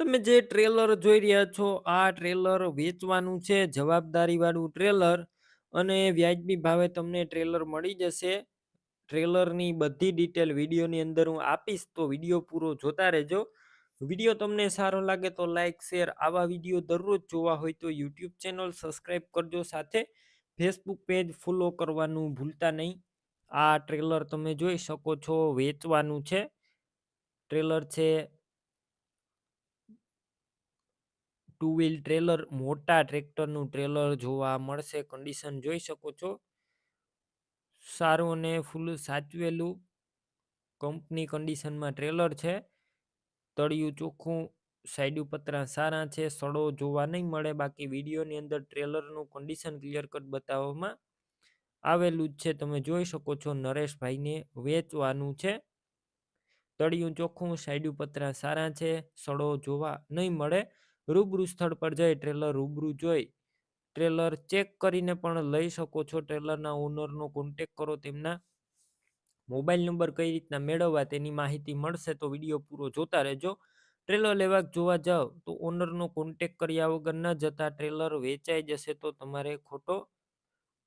તમે જે ટ્રેલર જોઈ રહ્યા છો, આ ટ્રેલર વેચવાનું છે, જવાબદારીવાળું ટ્રેલર અને વ્યાજબી ભાવે તમને ટ્રેલર મળી જશે. ટ્રેલરની બધી ડિટેલ વિડીયોની અંદર હું આપીશ, તો વીડિયો પૂરો જોતા રહેજો. વીડિયો તમને સારો લાગે તો લાઇક શેર આવા વીડિયો દરરોજ જોવા હોય તો યુટ્યુબ ચેનલ સબસ્ક્રાઈબ કરજો સાથે ફેસબુક પેજ ફોલો કરવાનું ભૂલતા નહીં. આ ટ્રેલર તમે જોઈ શકો છો, વેચવાનું છે. ટ્રેલર છે ટુ વ્હીલ ટ્રેલર, મોટા ટ્રેક્ટરનું ટ્રેલર જોવા મળશે કન્ડિશન જોઈ શકો છો. સારું અને ફૂલ સાચવેલું કંપની કન્ડિશનમાં ટ્રેલર છે. તળિયું ચોખ્ખું સાઈડ પતરા સારા છે, સડો જોવા નહીં મળે, બાકી વિડીયોની અંદર ટ્રેલરનું કન્ડિશન ક્લિયર કટ બતાવવામાં આવેલું જ છે. તમે જોઈ શકો છો નરેશભાઈને વેચવાનું છે. તળિયું ચોખ્ખું સાઈડ પતરા સારા છે, સડો જોવા નહીં મળે. રૂબરૂ સ્થળ પર જઈ ટ્રેલર રૂબરૂ જોઈ. ટ્રેલર ચેક કરીને પણ લઈ શકો છો. ટ્રેલરના ઓનરનો કોન્ટેક કરો, તેમના મોબાઈલ નંબર કઈ રીતના મેળવવા તેની માહિતી મળશે તો વીડિયો પૂરો જોતા રહેજો. ટ્રેલર લેવા જોવા જાઓ તો ઓનરનો કોન્ટેક કર્યા વગર ન જતા ટ્રેલર વેચાઈ જશે તો તમારે ખોટો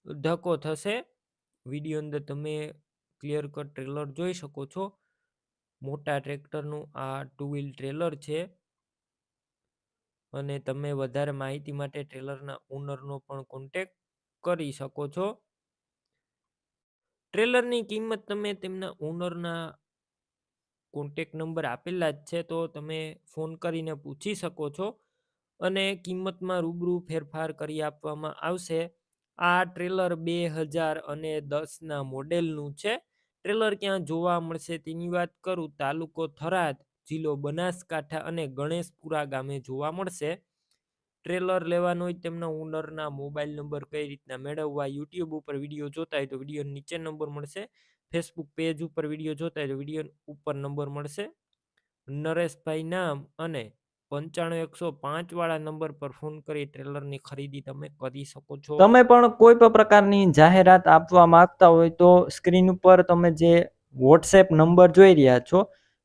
ધક્કો થશે. વીડિયો અંદર તમે ક્લિયર કટ ટ્રેલર જોઈ શકો છો. મોટા ટ્રેક્ટરનું આ ટુ વ્હીલ ટ્રેલર છે. અને તમે વધારે માહિતી માટે ટ્રેલરના ઓનરનો પણ કોન્ટેક કરી શકો છો. ટ્રેલરની કિંમત તમે તેમના ઓનરના કોન્ટેક નંબર આપેલા જ છે, તો તમે ફોન કરીને પૂછી શકો છો અને કિંમતમાં રૂબરૂ ફેરફાર કરી આપવામાં આવશે. આ ટ્રેલર બે હજાર અને દસના મોડેલનું છે. ટ્રેલર ક્યાં જોવા મળશે તેની વાત કરું. તાલુકો થરાદ. જિલ્લો બનાસકાંઠા અને ગણેશપુરા ગામે જોવા મળશે. ટ્રેલર લેવાનું હોય તેમના ઓનરના મોબાઈલ નંબર કઈ રીતના મેળવવા, યુટ્યુબ ઉપર વીડિયો જોતા હોય તો વીડિયો નીચે નંબર મળશે. ફેસબુક પેજ ઉપર વીડિયો જોતા હોય તો વીડિયો ઉપર નંબર મળશે. નરેશભાઈ નામ અને પંચાણું એકસો પાંચ વાળા નંબર પર ફોન કરી ટ્રેલરની ખરીદી તમે કરી શકો છો. તમે પણ કોઈ પણ પ્રકારની જાહેરાત આપવા માંગતા હોય તો સ્ક્રીન ઉપર તમે જે વોટ્સએપ નંબર જોઈ રહ્યા છો